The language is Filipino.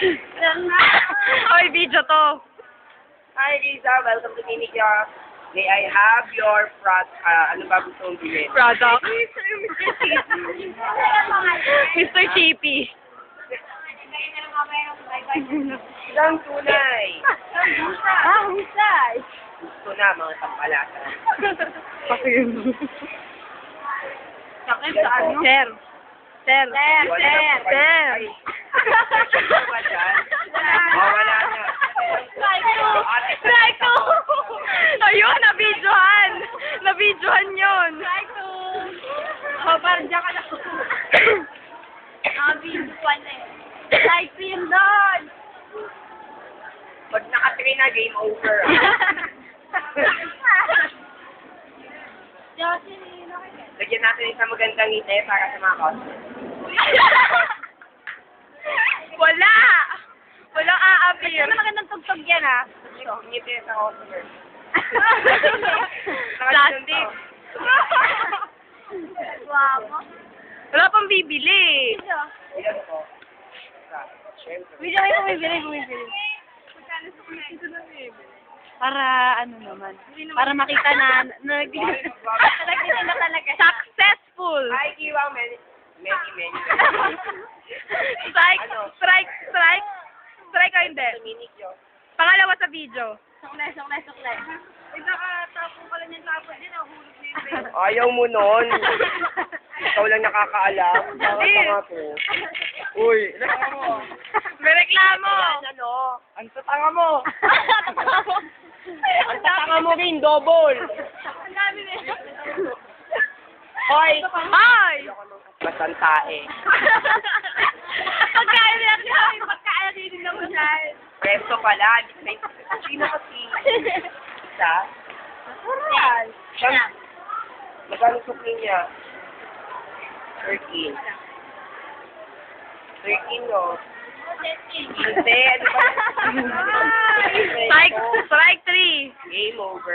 Hoy, video to. Hi, Lisa. Welcome to Minikya. May I have your prat, ah, ano ba gusto mong bilhin? Product. Mr. Chippy. Isang tunay. Ah, husay. Gusto na, mga tampalatan. Sakit sa ano? Sir. Sir. Sir. Sir. Sir. Ba dyan? Oh, wala na. Strike two. Strike two. Ayun, nabidyohan. Nabidyohan yun. Strike two. Oh, parang diyan ka na. Nabidyohan eh. Strike two yun doon. Pag naka-three na, game over. Lagyan natin isang magandang ngiti para sa mga customer. Walang aapir. Ano magandang tugtog yan, ah? Ngiti sa customer. Plastic. Guwapo. Wala pang bibili. Siyempre. Video kayo bumibili, bumibili. Para ano naman, para makita na nag na talaga. Successful. Hi, Kiwang. Many, many, many. strike, Ano? strike, strike. Strike o hindi? Pangalawa sa video. Suklay, suklay, suklay. Eh, nakatapong pala niyan tapon din, nahulog niya yung Ayaw mo nun. Ikaw lang nakakaalam. Bakit Hindi. nga po? Uy. May reklamo. Ano? Ang tatanga mo. Ang tatanga mo rin, double. Ang dami nila. Hoy! Ay! Masantae. Pagkain Presto pala. Sino kasi? Isa? Natural. Magkano sukli niya? 13. 13, no? Hindi, ano ba? Strike, strike three. Game over.